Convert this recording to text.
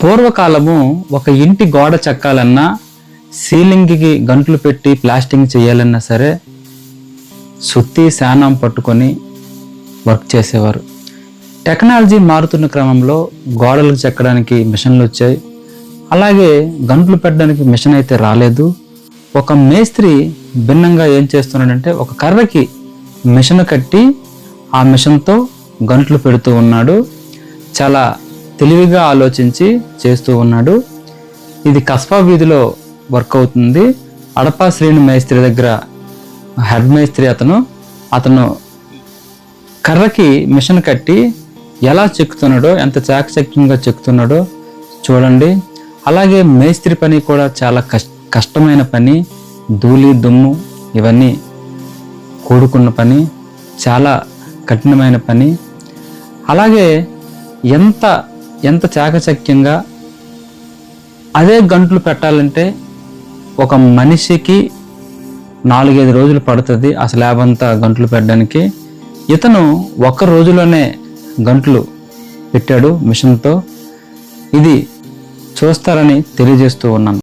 పూర్వకాలము ఒక ఇంటి గోడ చెక్కాలన్నా సీలింగ్కి గంటలు పెట్టి ప్లాస్టింగ్ చేయాలన్నా సరే సుత్తి శానం పట్టుకొని వర్క్ చేసేవారు. టెక్నాలజీ మారుతున్న క్రమంలో గోడలు చెక్కడానికి మిషన్లు వచ్చాయి. అలాగే గంటలు పెట్టడానికి మిషన్ అయితే రాలేదు. ఒక మేస్త్రి భిన్నంగా ఏం చేస్తున్నాడంటే ఒక కర్రకి మిషన్ కట్టి ఆ మిషన్తో గంటలు పెడుతూ ఉన్నాడు. చాలా తెలివిగా ఆలోచించి చేస్తూ ఉన్నాడు. ఇది కస్బా వీధిలో వర్క్ అవుతుంది. అడపా శ్రేణి మేస్త్రి దగ్గర హెడ్ మేస్త్రి అతను. అతను కర్రకి మిషన్ కట్టి ఎలా చెక్కుతున్నాడో ఎంత చాకచక్యంగా చెక్కుతున్నాడో చూడండి. అలాగే మేస్త్రి పని కూడా చాలా కష్ కష్టమైన పని. ధూళి దుమ్ము ఇవన్నీ కూడుకున్న పని. చాలా కఠినమైన పని. అలాగే ఎంత ఎంత చాకచక్యంగా అదే గంటలు పెట్టాలంటే ఒక మనిషికి నాలుగైదు రోజులు పడుతుంది ఆ స్లాబ్ అంతా గంటలు పెట్టడానికి. ఇతను ఒక్క రోజులోనే గంటలు పెట్టాడు మిషన్తో. ఇది చూస్తారని తెలియజేస్తూ ఉన్నాను.